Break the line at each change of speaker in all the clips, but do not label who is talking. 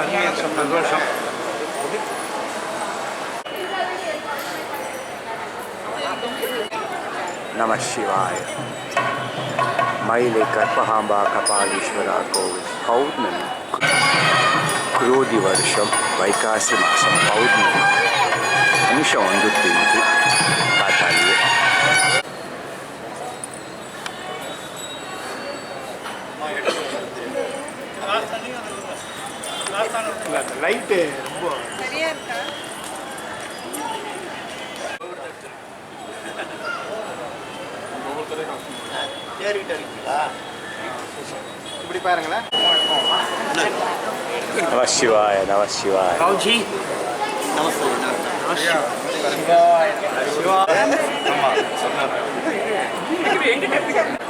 아니면 그걸 좀 नमः शिवाय। मई लेकर पहांबा कपालीश्वरा को पौर्णमी। क्रोधि वर्ष वैकासी मास पौर्णमी।
निशोंदु லைட்டு. ரொம்ப
சரியா இருக்கா?
இப்படி பாருங்களேன்.
நம சிவாய நம சிவாய.
ராவ்ஜி.
அவங்க பெரிய கடை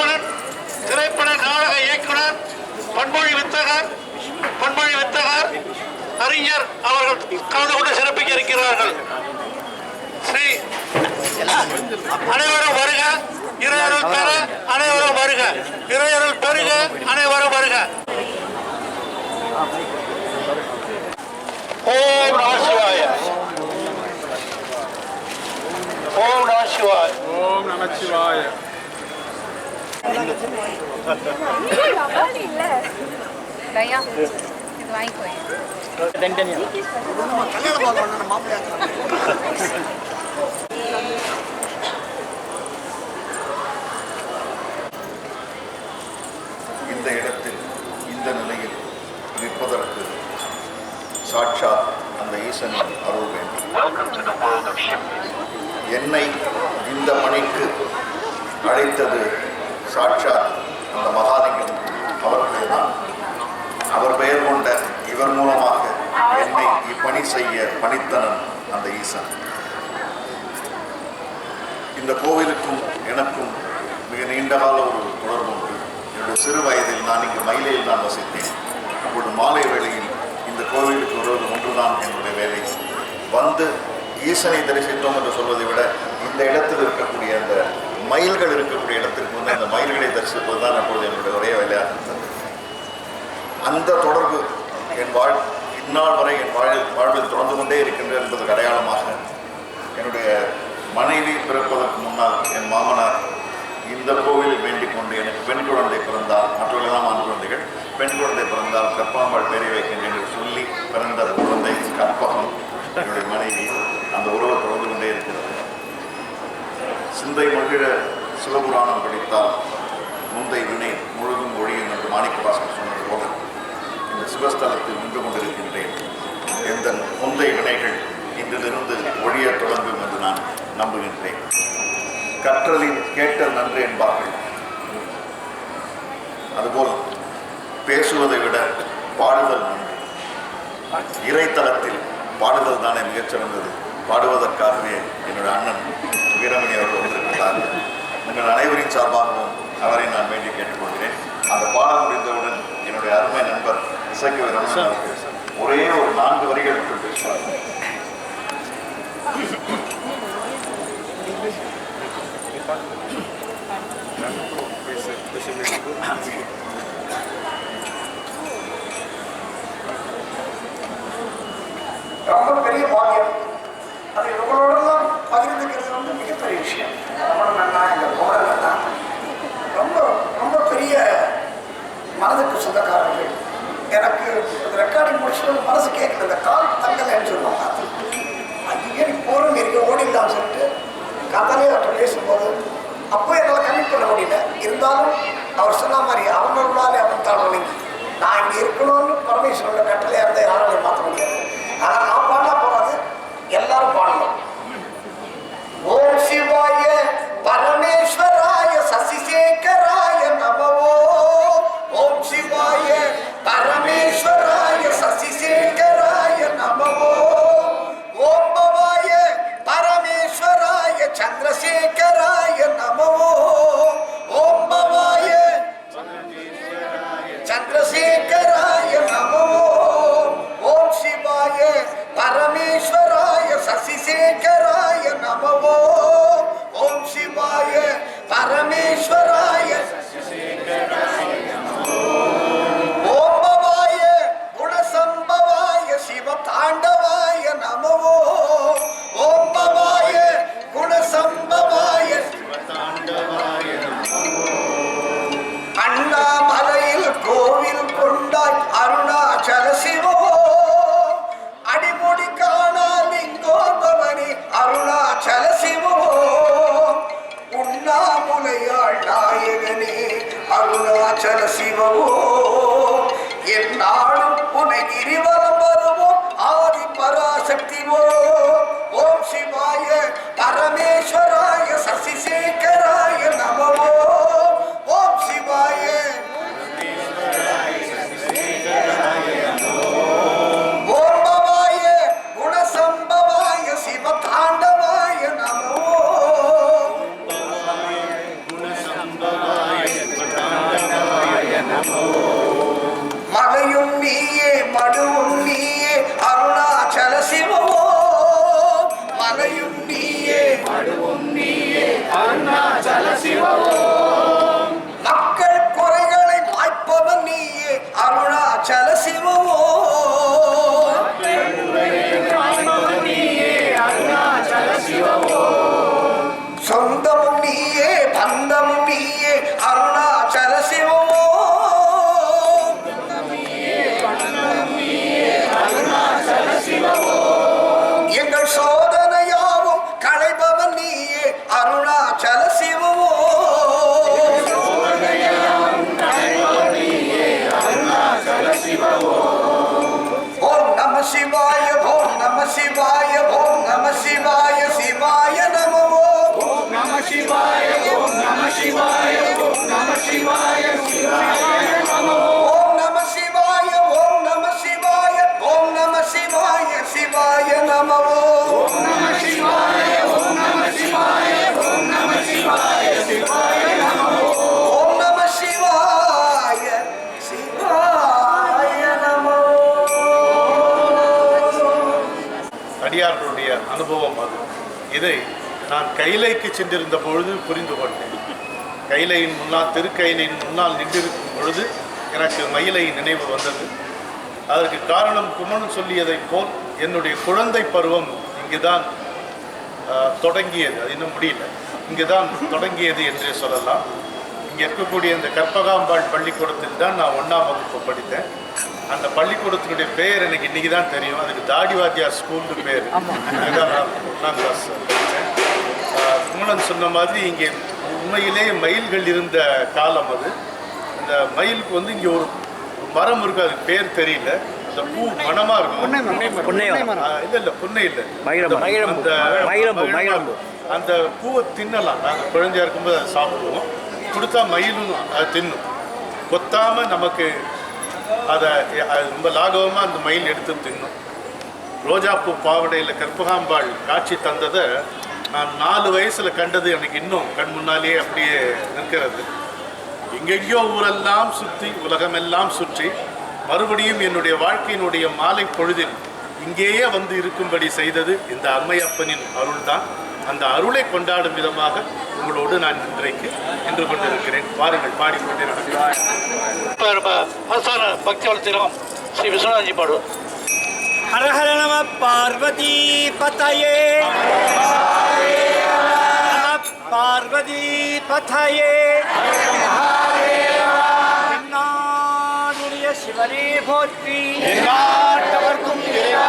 குமரன் திரைப்பட நாடக இயக்குனர் பன்மொழி வித்தகர் பன்மொழி வித்தகர் அறிஞர் அவர்கள் கலந்து கொண்டு சிறப்பிக்க இருக்கிறார்கள். ஸ்ரீ அனைவரும் வருக இறையருள் பெற அனைவரும் வருக இறையருள் பெருக அனைவரும் வருக. ஓம் நம சிவாய. ஓம் நம சிவாய.
ஓம் நம சிவாய
இல்ல தயா இது வாங்கிக்கோ
இந்த இடத்தில் இந்த நிலையில் நிற்பதற்கு சாட்சா அந்த ஈசனின் அருள் வேண்டும். என்னை இந்த பணிக்கு அழைத்தது சாட்சாத் அந்த மகாலிங்கம். அவர்களே தான் அவர் பெயர் கொண்ட இவர் மூலமாக என்னை இப்பணி செய்ய பணித்தனன் அந்த ஈசன். இந்த கோவிலுக்கும் எனக்கும் மிக நீண்ட கால ஒரு தொடர்பு உண்டு. என்னுடைய சிறு வயதில் நான் இங்கு மயிலையில் தான் வசித்தேன். அப்பொழுது மாலை வேளையில் இந்த கோவிலுக்கு வருவது ஒன்றுதான் என்னுடைய வேலை. வந்து ஈசனை தரிசித்தோம் என்று சொல்வதை விட இந்த இடத்தில் இருக்கக்கூடிய அந்த மயில்கள் இருக்கக்கூடிய இடத்திற்கு வந்து அந்த மயில்களை தரிசிப்பது தான் அப்பொழுது என்னுடைய ஒரே வேலையாக இருந்தது. அந்த தொடர்பு என் வாழ் இந்நாள் வரை என் வாழ்வில் வாழ்வில் தொடர்ந்து கொண்டே இருக்கின்றது என்பது அடையாளமாக என்னுடைய மனைவி பிறப்பதற்கு முன்னால் என் மாமனார் இந்த கோவிலில் வேண்டிக் கொண்டு எனக்கு பெண் குழந்தை பிறந்தால் மற்றவர்களெல்லாம் ஆண் குழந்தைகள் பெண் குழந்தை பிறந்தால் கற்பாம்பாள் பேரை வைக்கின்றேன் என்று சொல்லி பிறந்த குழந்தை கற்பகம் என்னுடைய மனைவி அந்த உறவை தொடர்ந்து சிந்தை மகிழ சிவபுராணம் படித்தால் முந்தை வினை முழுதும் ஒழியும் என்று மாணிக்க வாசகர் சொன்னது போல இந்த சிவஸ்தலத்தில் நின்று கொண்டிருக்கின்றேன். எந்த முந்தை வினைகள் இன்றிலிருந்து ஒழிய தொடங்கும் என்று நான் நம்புகின்றேன். கற்றலின் கேட்டல் நன்று என்பார்கள். அதுபோல் பேசுவதை விட பாடுதல் நன்று. இறைத்தலத்தில் பாடுதல் தானே மிகச்சிறந்தது. பாடுவதற்காகவே என்னுடைய அண்ணன் வீரமணி அவர்கள் வந்திருக்கிறார் உங்கள் அனைவரின் சார்பாகவும் அவரை நான் வேண்டி கேட்டுக்கொள்கிறேன். அந்த பாடல் முடிந்தவுடன் என்னுடைய அருமை நண்பர் இசைக்கு அவர்கள் ஒரே ஒரு நான்கு வரிகள் மட்டும் பேசுவார்.
ரொம்ப பெரிய பாக்கியம்.
fala muito da இதை நான் கைலைக்கு சென்றிருந்த பொழுது புரிந்து கொண்டேன். கைலையின் முன்னால் திருக்கைலையின் முன்னால் நின்றிருக்கும் பொழுது எனக்கு மயிலை நினைவு வந்தது. அதற்கு காரணம் குமன் சொல்லியதைப் போல் என்னுடைய குழந்தை பருவம் இங்குதான் தொடங்கியது. அது இன்னும் முடியல. இங்குதான் தொடங்கியது என்றே சொல்லலாம். இங்கே இருக்கக்கூடிய இந்த கற்பகாம்பாள் பள்ளிக்கூடத்தில் தான் நான் ஒன்றாம் வகுப்பு படித்தேன். அந்த பள்ளிக்கூடத்தினுடைய பெயர் எனக்கு இன்னைக்கு தான் தெரியும். அதுக்கு தாடி வாத்தியார் ஸ்கூல்னு பேர். அங்கதான் நான் ஒன்றாம் கிளாஸ் குமணன் சொன்ன மாதிரி இங்கே உண்மையிலே மயில்கள் இருந்த காலம் அது. இந்த மயிலுக்கு வந்து இங்கே ஒரு மரம் இருக்கு அதுக்கு பேர் தெரியல. அந்த பூ மணமா இருக்கும்.
புன்னையம்.
ஆ, இல்ல இல்ல புன்னை இல்ல.
மயிலம்பு.
அந்த பூவை தின்னலாம். நாங்கள் குழந்தையா இருக்கும்போது அதை சாப்பிடுவோம். கொடுத்தா மயிலும் அதை தின்னும். கொத்தாமல் நமக்கு அதை அது ரொம்ப லாகவமாக அந்த மயில் எடுத்து தின்னும். ரோஜாப்பூ பாவடையில் கற்பகாம்பாள் காட்சி தந்ததை நான் நாலு வயசில் கண்டது எனக்கு இன்னும் கண் முன்னாலேயே அப்படியே நிற்கிறது. எங்கெங்கேயோ ஊரெல்லாம் சுற்றி உலகமெல்லாம் சுற்றி மறுபடியும் என்னுடைய வாழ்க்கையினுடைய மாலை பொழுதில் இங்கேயே வந்து இருக்கும்படி செய்தது இந்த அம்மையப்பனின் அருள்தான். அந்த அருளை கொண்டாடும் விதமாக உங்களோடு நான் இன்றைக்கு நின்று கொண்டிருக்கிறேன். வாருங்கள் பாடிக்கொண்டே நடக்கிறேன்
ஆஸ்தான பக்தி வளர்த்திரம் ஸ்ரீ விஸ்வநாத்ஜி பாடுவோம்
ஹர ஹர நம பார்வதி பதயே. நம பார்வதி பதயே. சிவனே போற்றி.
நாட்டவர்க்கும் இறைவா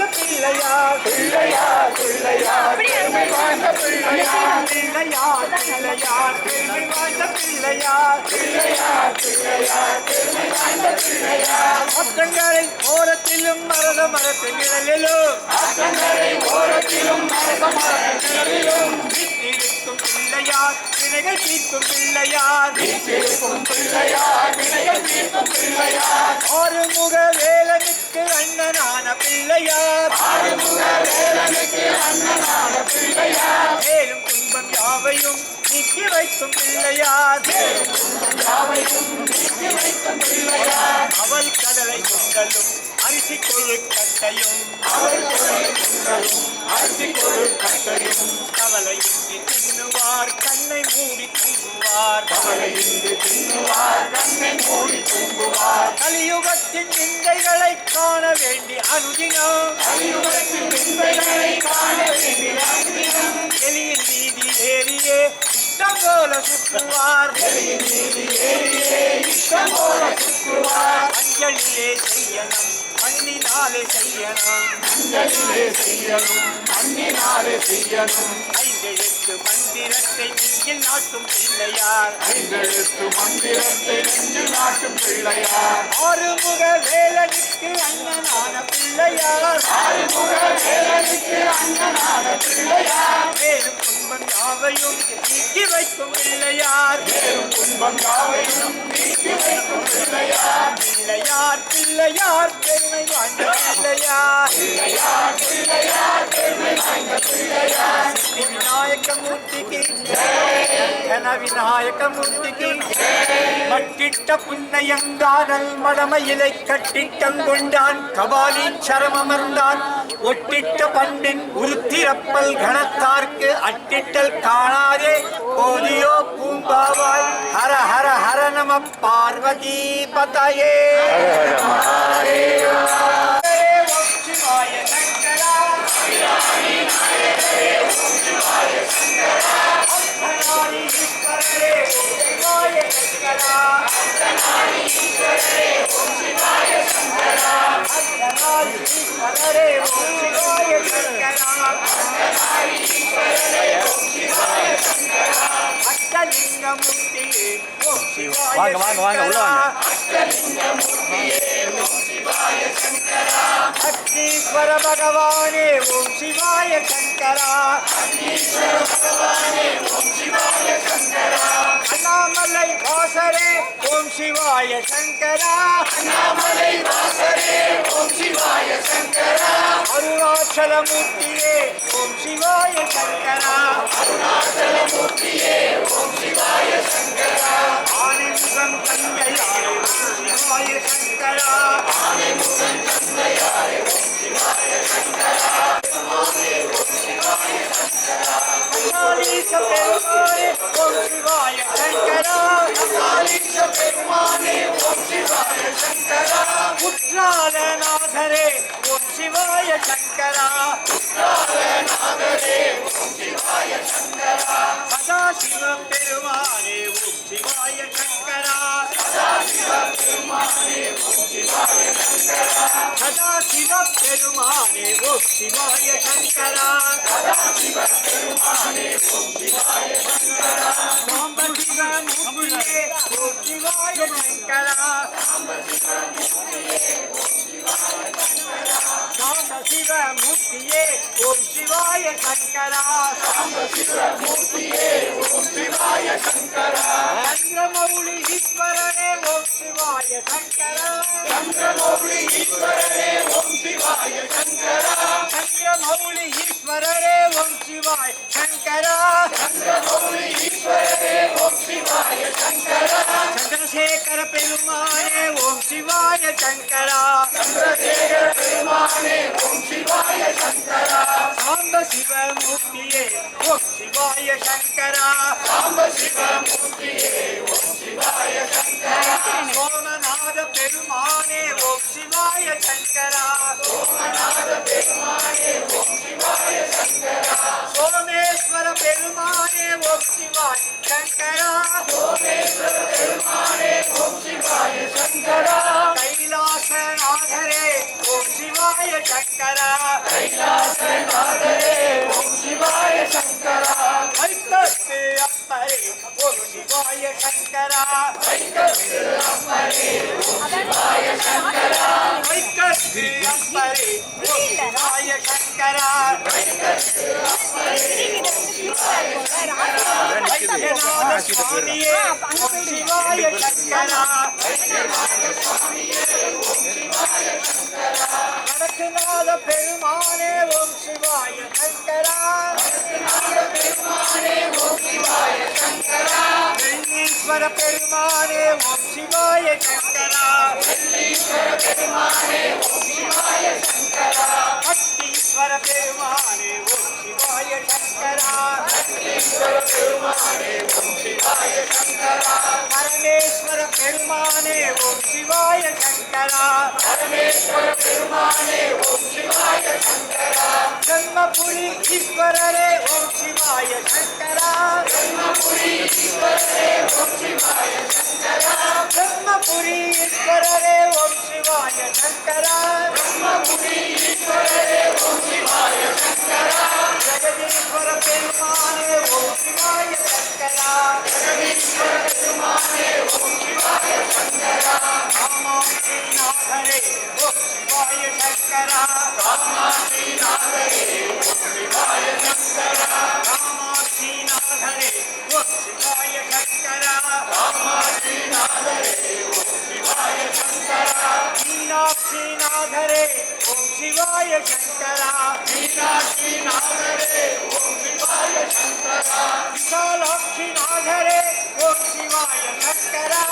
வாய்ந்த பிள்ளையார்
பிள்ளையார் பிள்ளையார் பெருமை வாய்ந்த பிள்ளையார்
பிள்ளையார் பிள்ளையார் பெருமை வாய்ந்த பிள்ளையார்
பிள்ளையார் பிள்ளையார் பெருமை வாய்ந்த பிள்ளையார்
பக்கங்களை ஓரத்திலும் மரத நிழலிலும்.
ஆற்றங்கரை ஓரத்திலும் மரங்களிலும்
வீட்டிருக்கும் பிள்ளையார் வினைகள் தீர்க்கும் பிள்ளையார்.
வீற்றிருக்கும் பிள்ளையார் வினைகள் தீர்க்கும் பிள்ளையார்
ஆறுமுக வேலனுக்கு அண்ணனான பிள்ளையார்.
ஆறுமுக வேலனுக்கு அண்ணனான பிள்ளையார்
மேலும் துன்பம் யாவையும் நீக்கி வைக்கும் பிள்ளையார்.
யாவையும் நீக்கி வைக்கும் பிள்ளையார்
அவள் கடலை கொண்டலும் அரிசி கொழுக்கட்டையும்
அவள் அரிசி கொடு கட்டையும்
கவலையின்றி தின்னுவார் கண்ணை மூடி தூங்குவார்
கவலையின்றி தின்னுவார். கண்ணை மூடி தூங்குவார்
கலியுகத்தின் நிந்தைகளை காண வேண்டி அனுதினம்
கலியுகத்தின் நிந்தைகளை காண வேண்டி அனுதினம்
எளியின் நீதி ஏறியே இஷ்டம் போல சுற்றுவார்.
நீதி ஏறியே இஷ்டம் போல சுற்றுவார்
அஞ்சலிலே செய்யணும் மண்ணினாலே செய்யணும்.
அஞ்சலிலே செய்யணும். மண்ணினாலே செய்யணும்.
ஐந்தெழுத்து மந்திரத்தை நெஞ்சில் நாட்டும் பிள்ளையார்.
ஐந்தெழுத்து மந்திரத்தை நெஞ்சில் நாட்டும் பிள்ளையார்.
ஆறுமுக வேலனுக்கு அண்ணனான பிள்ளையார்.
ஆறுமுக வேலனுக்கு அண்ணனான பிள்ளையார்.
மேலும் துன்பம் யாவையும் நீக்கி வைக்கும் பிள்ளையார்
துன்பம் யாவையும் நீக்கி வைக்கும் பிள்ளையார்
பிள்ளையார் பிள்ளையார் பெருமை வாய்ந்த பிள்ளையார்.
பிள்ளையார் பிள்ளையார் பெருமை வாய்ந்த பிள்ளையார்
விநாயக மூர்த்திக்கு கன விநாயக மூர்த்திக்கு மட்டிட்ட புன்னையங்கானல் மடமையிலை கட்டிட்டங்கொண்டான் கபாலி சரமமர்ந்தான். ஒட்டிட்ட பண்டின் உருத்திரப்பல் கணத்தார்க்கு அட்டிட்டல் காணாதே. போதியோ பூம்பாவாய். ஹர ஹர ஹர நம பார்வதி பதயே. ஓம் சிவாய சங்கரா
வாங்க, வாங்க, வாங்க, உள்ள வாங்க.
அக்னீஸ்வர பகவானே ஓம் சிவாய சங்கரா அண்ணாமலை வாசரே ஓம் சிவாய சங்கரா அண்ணாமலை வாசரே ஓம் சிவாய சங்கரா அருணாச்சலமூர்த்தியே ஓம் சதாசிவ பெருமானே ஓ சிவாய சங்கரா. சாம்ப சிவ மூர்த்தியே ஓம் சிவாய சங்கரா. சாம்ப சிவ மூர்த்தியே ஓம் சிவாய சங்கரா. சந்திரமௌலி ஈஸ்வரன் ஓம் சிவாய சங்கரா. சந்திரமௌலி ஈஸ்வரரே ஓம் சிவாய சங்கரா. சந்திரசேகர பெருமானே ஓம் சிவாய சங்கரா சாம்ப சிவ மூர்த்தியே ஓம் சிவாய சங்கரா. சோமநாத பெருமானே ஓம் சிவாய சங்கரா. சோமேஸ்வர பெருமானே ஓம் சிவாய சங்கரா. கைலாசநாதரே ஓம் சிவாய சங்கரா. சங்கரா வைக்கத்து சிவாய சங்கரா வைத்தியநாத ஓம் சிவாய சங்கரா வடக்குநாத பெருமானே ஓம் சிவாய சங்கரா வெள்ளீஸ்வர பெருமானே ஓம் சிவாய சங்கரா பட்டீஸ்வர பெருமானே ஓம் சிவாய சங்கரா பரமேஸ்வர பெருமானே ஓம் சிவாய சங்கரா ஜன்மபுரி ஈஸ்வரரே ஓம் சிவாய சங்கரா ஜன்மபுரி ஈஸ்வரரே ஓம் சிவாய சங்கரா ஜெகதீஸ்வர மீனாட்சிநாதரே ஓம் சிவாய சங்கரா விசாலாட்சிநாதரே ஓம் சிவாய சங்கரா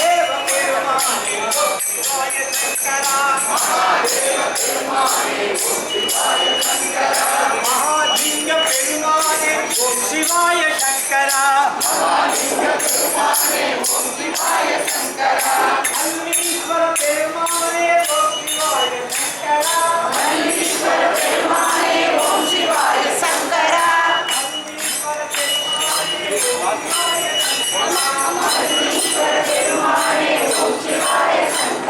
தேவ பெருமானே ஓம் சிவாய சங்கரா மகாலிங்க பெருமானே ஓம் சிவாய சங்கரா அன்னீஸ்வர பெருமானே ஓம் சிவாய சங்கரா அன்னீஸ்வர பெருமானே ஓம் சிவாய
ரொம்ப